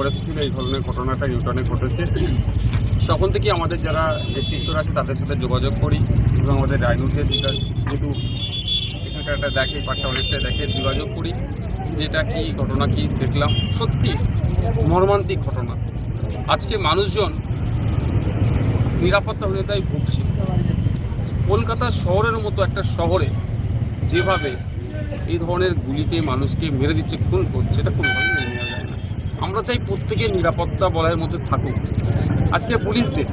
খবর এসেছিল এই ধরনের ঘটনাটা নিউটনে ঘটেছে। তখন থেকে আমাদের যারা নেতৃত্বরা আছে, তাদের সাথে যোগাযোগ করি এবং আমাদের রাজনীতি যেটা যেহেতু এখানকার একটা দেখে পাট্টা অনেকটা দেখে, যোগাযোগ করি যেটা কি ঘটনা কি দেখলাম। সত্যি মর্মান্তিক ঘটনা। আজকে মানুষজন নিরাপত্তা নিরাপত্তাহীনতায় ভুগছে। কলকাতা শহরের মতো একটা শহরে যেভাবে এই ধরনের গুলিতে মানুষকে মেরে দিচ্ছে, খুন করছে, এটা না আমরা চাই প্রত্যেকে নিরাপত্তা বলয়ের মধ্যে থাকুক। আজকে পুলিশ ডে।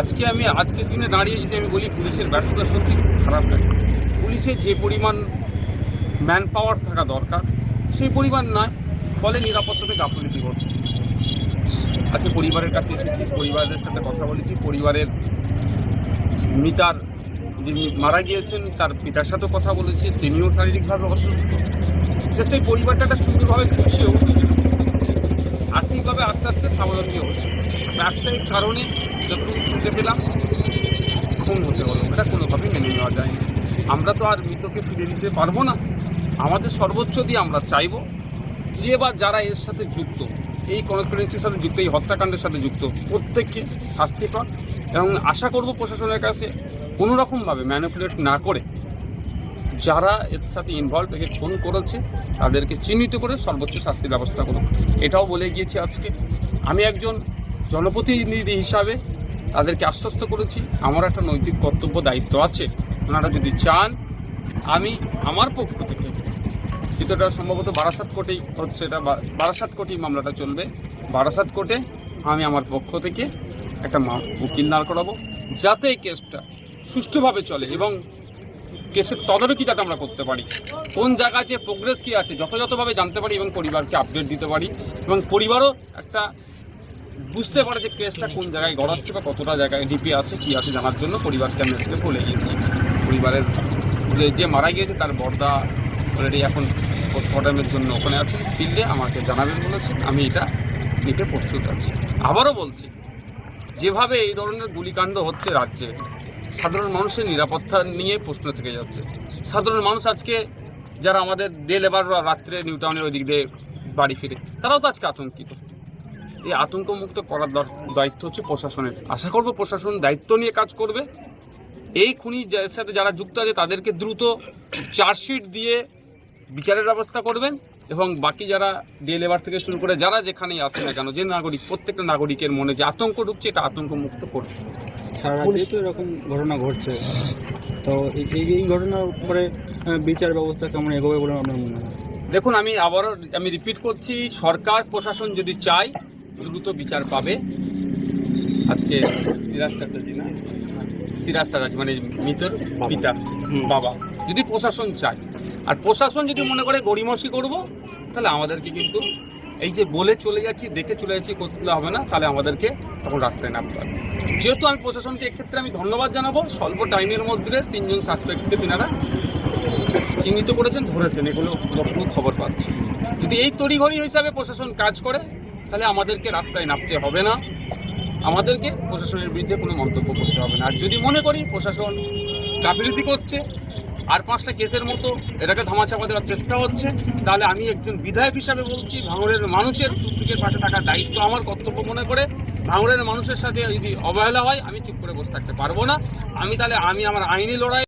আজকে আমি, আজকের দিনে দাঁড়িয়ে যদি আমি বলি পুলিশের ব্যর্থতা সত্যি খারাপ লাগে পুলিশে যে পরিমাণ ম্যান পাওয়ার থাকা দরকার, সেই পরিমাণ নয়, ফলে নিরাপত্তাতে গাফলিতি হচ্ছে আজকে পরিবারের কাছে এসেছি, পরিবারের সাথে কথা বলেছি, পরিবারের মিতার যিনি মারা গিয়েছেন, তার পিতার সাথে কথা বলেছি, তিনিও শারীরিকভাবে অসুস্থ। এই পরিবারটা একটা সুন্দরভাবে খুশিয়ে আর্থিকভাবে আস্তে আস্তে স্বাবলম্বী হচ্ছে। ব্যবসায়িক কারণে যতটুকু শুনতে পেলাম, খুন হতে হলো। এটা কোনোভাবেই মেনে নেওয়া যায় না। আমরা তো আর মৃতকে ফিরে দিতে পারব না। আমাদের সর্বোচ্চ দিয়ে আমরা চাইব, যে বা যারা এর সাথে যুক্ত, এই কনস্পিরেন্সির সাথে যুক্ত, এই হত্যাকাণ্ডের সাথে যুক্ত, প্রত্যেককে শাস্তি পাক। এবং আশা করব প্রশাসনের কাছে কোনো রকমভাবে ম্যানিপুলেট না করে যারা এর সাথে ইনভলভ একে খুন করেছে, তাদেরকে চিহ্নিত করে সর্বোচ্চ শাস্তির ব্যবস্থা করুন। এটাও বলে গিয়েছি আজকে। আমি একজন জনপ্রতিনিধি হিসাবে তাদেরকে আশ্বস্ত করেছি। আমার একটা নৈতিক কর্তব্য, দায়িত্ব আছে। ওনারা যদি চান, আমি আমার পক্ষ থেকে কিন্তু এটা সম্ভবত বারাসাত কোর্টেই হচ্ছে এটা বারাসাত কোর্টেই মামলাটা চলবে। বারাসাত কোর্টে আমি আমার পক্ষ থেকে একটা উকিল দাঁড় করাবো। যাতে এই কেসটা সুষ্ঠুভাবে চলে এবং কেসের তদারকি যাতে আমরা করতে পারি। কোন জায়গা আছে প্রোগ্রেস কী আছে, যথাযথভাবে জানতে পারি এবং পরিবারকে আপডেট দিতে পারি। এবং পরিবারও একটা বুঝতে পারে যে কেসটা কোন জায়গায় গড়াচ্ছে বা কতটা জায়গায় ডিপি আছে, কি আছে জানার জন্য পরিবারকে আমি আজকে বলে গিয়েছি পরিবারের যে- মারা গিয়েছে, তার বর্দা অলরেডি এখন পোস্টমর্টমের জন্য ওখানে আছে। ফিল্ডে আমাকে জানাবেন বলেছে আমি এটা নিতে প্রস্তুত আছি। আবারও বলছি, যেভাবে এই ধরনের গুলিকাণ্ড হচ্ছে রাজ্যে সাধারণ মানুষের নিরাপত্তা নিয়ে প্রশ্ন থেকে যাচ্ছে। সাধারণ মানুষ আজকে যারা আমাদের ডে লেবাররা রাত্রে নিউ টাউনের ওই দিক দিয়ে বাড়ি ফিরে, তারাও তো আজকে আতঙ্কিত। এই আতঙ্ক মুক্ত করার দায়িত্ব হচ্ছে প্রশাসনের। আশা করব প্রশাসন দায়িত্ব নিয়ে কাজ করবে। এই খুনি যার সাথে যারা যুক্ত আছে, তাদেরকে দ্রুত চার্জশিট দিয়ে বিচারের ব্যবস্থা করবেন এবং বাকি যারা ডে লেবার থেকে শুরু করে যারা যেখানেই আছে না কেন, যে নাগরিক প্রত্যেকটা নাগরিকের মনে যে আতঙ্ক ঢুকছে, এটা আতঙ্ক মুক্ত করবে। সারা তো এরকম ঘটনা ঘটছে। তো এই- ঘটনার উপরে বিচার ব্যবস্থা কেমন এগোবে বলে আপনার মনে হয়? দেখুন আমি আবারও আমি রিপিট করছি সরকার প্রশাসন যদি চায় দ্রুত বিচার পাবে। আজকে সিরাজ চ্যাটার্জি না? সিরাজ চ্যাটার্জি মানে মৃতর পিতা বাবা। যদি প্রশাসন চায় আর প্রশাসন যদি মনে করে গড়িমসি করব তাহলে আমাদেরকে কিন্তু এই যে বলে চলে যাচ্ছি, দেখে চলে যাচ্ছি করতে হবে না, তাহলে আমাদেরকে তখন রাস্তায় নামতে হবে। যেহেতু আমি প্রশাসনকে এক্ষেত্রে আমি ধন্যবাদ জানাব, স্বল্প টাইমের মধ্যে তিনজন সাসপেক্টকে তিনারা চিহ্নিত করেছেন, ধরেছেন, এগুলো যতটুকু খবর পাচ্ছি যদি এই তড়িঘড়ি হিসাবে প্রশাসন কাজ করে, তাহলে আমাদেরকে রাস্তায় নামতে হবে না। আমাদেরকে প্রশাসনের বিরুদ্ধে কোনো মন্তব্য করতে হবে না। আর যদি মনে করি প্রশাসন গাফিলতি করছে আর পাঁচটা কেসের মতো এটাকে ধামাচাপা দেওয়ার চেষ্টা হচ্ছে। তাহলে আমি একজন বিধায়ক হিসাবে বলছি, ভাঙড়ের মানুষের সুখের পাশে থাকার দায়িত্ব আমার কর্তব্য মনে করে ভাঙড়ের মানুষের সাথে যদি অবহেলা হয়, আমি চুপ করে বসে থাকতে পারব না। আমি তাহলে, আমি আমার আইনি লড়াই